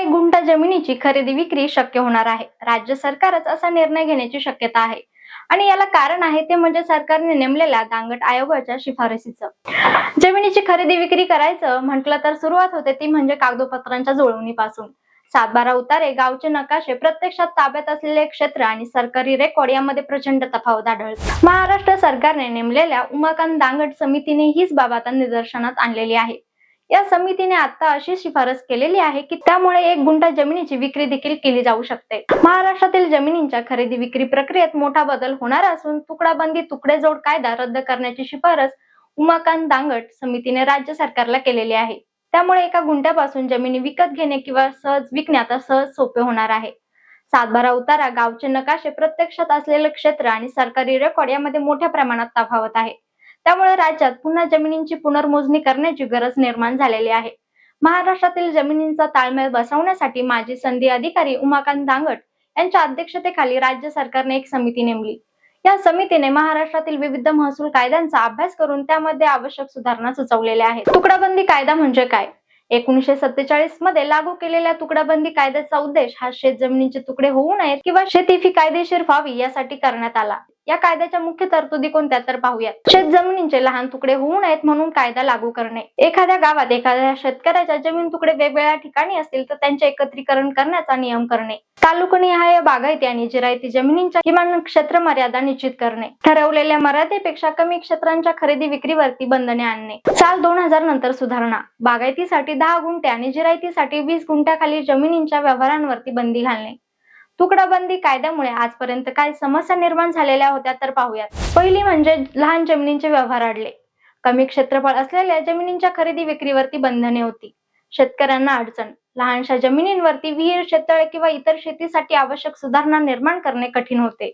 एक गुंठा जमिनीची खरेदी विक्री शक्य होणार आहे. राज्य सरकारच असा निर्णय घेण्याची शक्यता आहे. आणि याला कारण आहे ते म्हणजे सरकारने नेमलेल्या दांगट आयोगाच्या शिफारसीचं. जमिनीची खरेदी विक्री करायचं म्हटलं तर सुरुवात होते ती म्हणजे कागदोपत्रांच्या जुळवणीपासून. सातबारा उतारे गावचे नकाशे प्रत्यक्षात ताब्यात असलेले क्षेत्र आणि सरकारी रेकॉर्ड यामध्ये प्रचंड तफावत आढळते महाराष्ट्र सरकारने नेमलेल्या उमाकांत दांगट समितीने हीच बाब आता निदर्शनात आणलेली आहे. या समितीने आता अशी शिफारस केलेली आहे की त्यामुळे एक गुंठा जमिनीची विक्री देखील केली जाऊ शकते. महाराष्ट्रातील जमिनींच्या खरेदी विक्री प्रक्रियेत मोठा बदल होणार असून तुकडाबंदी तुकडेजोड कायदा रद्द करण्याची शिफारस उमाकांत दांगट समितीने राज्य सरकारला केलेली आहे. त्यामुळे एका गुंठ्यापासून जमिनी विकत घेणे किंवा सहज विकणे आता सहज सोपे होणार आहे. सातबारा उतारा गावचे नकाशे प्रत्यक्षात असलेले क्षेत्र आणि सरकारी रेकॉर्ड यामध्ये मोठ्या प्रमाणात तफावत आहे. त्यामुळे राज्यात पुन्हा जमिनींची पुनर्मोजणी करण्याची गरज निर्माण झालेली आहे. महाराष्ट्रातील जमिनींचा ताळमेळ बसवण्यासाठी माजी संधी अधिकारी उमाकांत दांगट यांच्या अध्यक्षतेखाली राज्य सरकारने एक समिती नेमली. या समितीने महाराष्ट्रातील विविध महसूल कायद्यांचा अभ्यास करून त्यामध्ये आवश्यक सुधारणा सुचवलेल्या आहेत. तुकडाबंदी कायदा म्हणजे काय? एकोणीशे सत्तेचाळीसमध्ये लागू केलेल्या तुकडाबंदी कायद्याचा उद्देश हा शेत जमिनीचे तुकडे होऊ नयेत किंवा शेती फी कायदेशीर व्हावी यासाठी करण्यात आला. या कायद्याच्या मुख्य तरतुदी कोणत्या तर पाहूयात. शेत जमिनींचे लहान तुकडे होऊ नयेत म्हणून कायदा लागू करणे. एखाद्या गावात एखाद्या शेतकऱ्याच्या जमीन तुकडे वेगवेगळ्या ठिकाणी असतील तर त्यांचे एकत्रीकरण करण्याचा नियम करणे. तालुकनिहाय बागायती आणि जिरायती जमिनींच्या किमान क्षेत्र मर्यादा निश्चित करणे. ठरवलेल्या मर्यादेपेक्षा कमी क्षेत्रांच्या खरेदी विक्रीवरती बंधने आणणे. साल दोन हजार नंतर सुधारणा. बागायतीसाठी दहा गुंठे आणि जिरायतीसाठी वीस गुंठ्याखाली जमिनींच्या व्यवहारांवरती बंदी घालणे. तुकडाबंदी कायद्यामुळे आजपर्यंत काही समस्या निर्माण झालेल्या होत्या तर पाहूयात. पहिली म्हणजे लहान जमिनींचे व्यवहार आडले कमी क्षेत्रफळ असलेल्या जमिनींच्या खरेदी विक्रीवरती बंधने होती. शेतकऱ्यांना अडचण. लहानशा जमिनींवरती विहीर शेततळे किंवा इतर शेतीसाठी आवश्यक सुधारणा निर्माण करणे कठीण होते.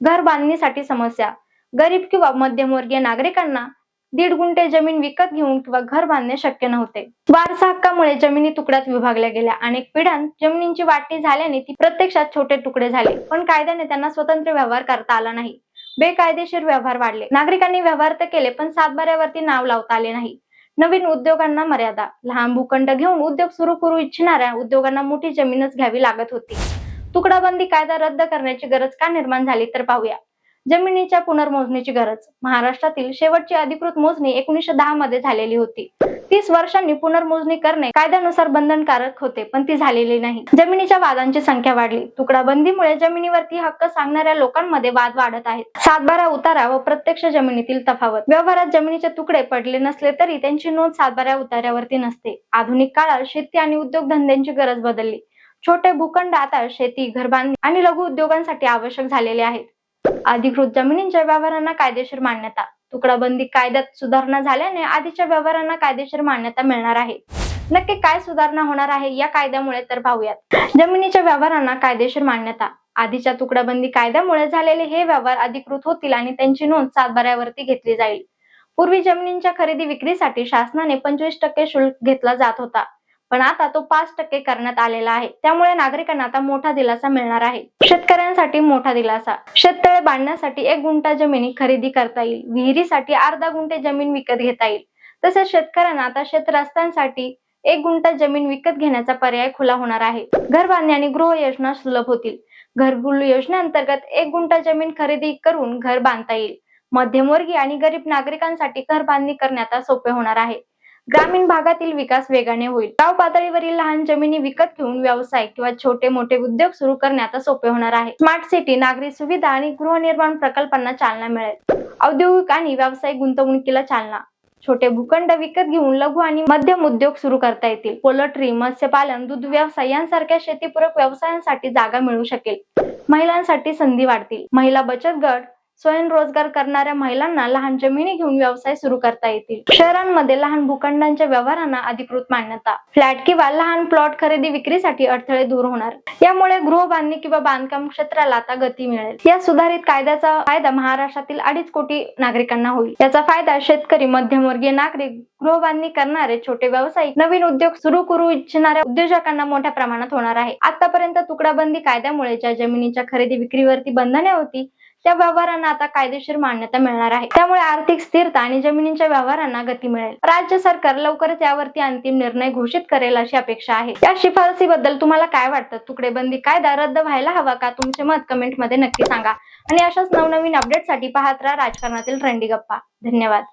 घर बांधणीसाठी समस्या. गरीब किंवा मध्यमवर्गीय नागरिकांना दीड गुंठे जमीन विकत घेऊन किंवा घर बांधणे शक्य नव्हते. वारसा हक्कामुळे जमिनी तुकड्यात विभागल्या गेल्या. अनेक पिढ्यां जमिनींची वाटणी झाल्याने ती प्रत्यक्षात छोटे तुकडे झाले. पण कायद्याने त्यांना स्वतंत्र व्यवहार करता आला नाही. बेकायदेशीर व्यवहार वाढले. नागरिकांनी व्यवहार तर केले पण सातबाऱ्यावरती नाव लावता आले नाही. नवीन उद्योगांना मर्यादा. लहान भूखंड घेऊन उद्योग सुरू करू इच्छिणाऱ्या उद्योगांना मोठी जमीनच घ्यावी लागत होती. तुकडाबंदी कायदा रद्द करण्याची गरज का निर्माण झाली तर पाहूया. जमिनीच्या पुनर्मोजणीची गरज. महाराष्ट्रातील शेवटची अधिकृत मोजणी एकोणीसशे दहा मध्ये झालेली होती. तीस वर्षांनी पुनर्मोजणी करणे कायद्यानुसार बंधनकारक होते पण ती झालेली नाही. जमिनीच्या वादांची संख्या वाढली. तुकडाबंदीमुळे जमिनीवरती हक्क सांगणाऱ्या लोकांमध्ये वाद वाढत आहेत. सातबारा उतारा व प्रत्यक्ष जमिनीतील तफावत. व्यवहारात जमिनीचे तुकडे पडले नसले तरी त्यांची नोंद सातबाऱ्या उतार्यावरती नसते. आधुनिक काळात शेती आणि उद्योगधंद्यांची गरज बदलली. छोटे भूखंड आता शेती घरबांधणी आणि लघु उद्योगांसाठी आवश्यक झालेले आहेत. अधिकृत जमिनींच्या व्यवहारांना कायदेशीर मान्यता. तुकडाबंदी कायद्यात सुधारणा झाल्याने आधीच्या व्यवहारांना कायदेशीर मान्यता मिळणार आहे. नक्की काय सुधारणा होणार आहे या कायद्यामुळे तर पाहूयात. जमिनीच्या व्यवहारांना कायदेशीर मान्यता. आधीच्या तुकडाबंदी कायद्यामुळे झालेले हे व्यवहार अधिकृत होतील आणि त्यांची नोंद सातबाऱ्यावरती घेतली जाईल. पूर्वी जमिनींच्या खरेदी विक्रीसाठी शासनाने पंचवीस टक्के शुल्क घेतला जात होता. पण आता तो पाच टक्के करण्यात आलेला आहे. त्यामुळे नागरिकांना आता मोठा दिलासा मिळणार आहे. शेतकऱ्यांसाठी मोठा दिलासा. शेततळे बांधण्यासाठी एक गुंठा जमिनी खरेदी करता येईल. विहिरीसाठी अर्धा गुंठे जमीन विकत घेता येईल. तसेच शेतकऱ्यांना आता शेत रस्त्यांसाठी एक गुंठा जमीन विकत घेण्याचा पर्याय खुला होणार आहे. घर बांधणी आणि गृह योजना सुलभ होतील. घरकुल योजनेअंतर्गत एक गुंठा जमीन खरेदी करून घर बांधता येईल. मध्यमवर्गीय आणि गरीब नागरिकांसाठी घर बांधणी करण्यात सोपे होणार आहे. ग्रामीण भागातील विकास वेगाने होईल. गाव पातळीवरील लहान जमिनी विकत घेऊन व्यवसाय किंवा छोटे मोठे उद्योग सुरू करण्यात सोपे होणार आहे. स्मार्ट सिटी नागरी सुविधा आणि गृहनिर्माण प्रकल्पांना चालना मिळेल. औद्योगिक आणि व्यावसायिक गुंतवणुकीला चालना. छोटे भूखंड विकत घेऊन लघु आणि मध्यम उद्योग सुरू करता येतील. पोल्ट्री मत्स्यपालन दूध व्यवसाय यांसारख्या शेतीपूरक व्यवसायांसाठी जागा मिळू शकेल. महिलांसाठी संधी वाढतील. महिला बचत गट स्वयंरोजगार करणाऱ्या महिलांना लहान जमिनी घेऊन व्यवसाय सुरू करता येतील. शहरांमध्ये लहान भूखंडांच्या व्यवहारांना अधिकृत मान्यता. फ्लॅट किंवा लहान प्लॉट खरेदी विक्रीसाठी अडथळे दूर होणार. यामुळे गृहबांधणी किंवा बांधकाम क्षेत्राला आता गती मिळेल. या सुधारित कायद्याचा फायदा महाराष्ट्रातील अडीच कोटी नागरिकांना होईल. याचा फायदा शेतकरी मध्यमवर्गीय नागरिक गृहबांधणी करणारे छोटे व्यावसायिक नवीन उद्योग सुरू करू इच्छिणाऱ्या उद्योजकांना मोठ्या प्रमाणात होणार आहे. आतापर्यंत तुकडाबंदी कायद्यामुळे ज्या जमिनीच्या खरेदी विक्रीवरती बंधने होती त्या व्यवहारांना आता कायदेशीर मान्यता मिळणार आहे. त्यामुळे आर्थिक स्थिरता आणि जमिनींच्या व्यवहारांना गती मिळेल. राज्य सरकार लवकरच यावरती अंतिम निर्णय घोषित करेल अशी अपेक्षा आहे. या शिफारसीबद्दल तुम्हाला काय वाटतं? तुकडेबंदी कायदा रद्द व्हायला हवा का? तुमचे मत कमेंटमध्ये नक्की सांगा. आणि अशाच नवनवीन अपडेटसाठी पाहत राहा राजकारणातील ट्रेंडी गप्पा. धन्यवाद.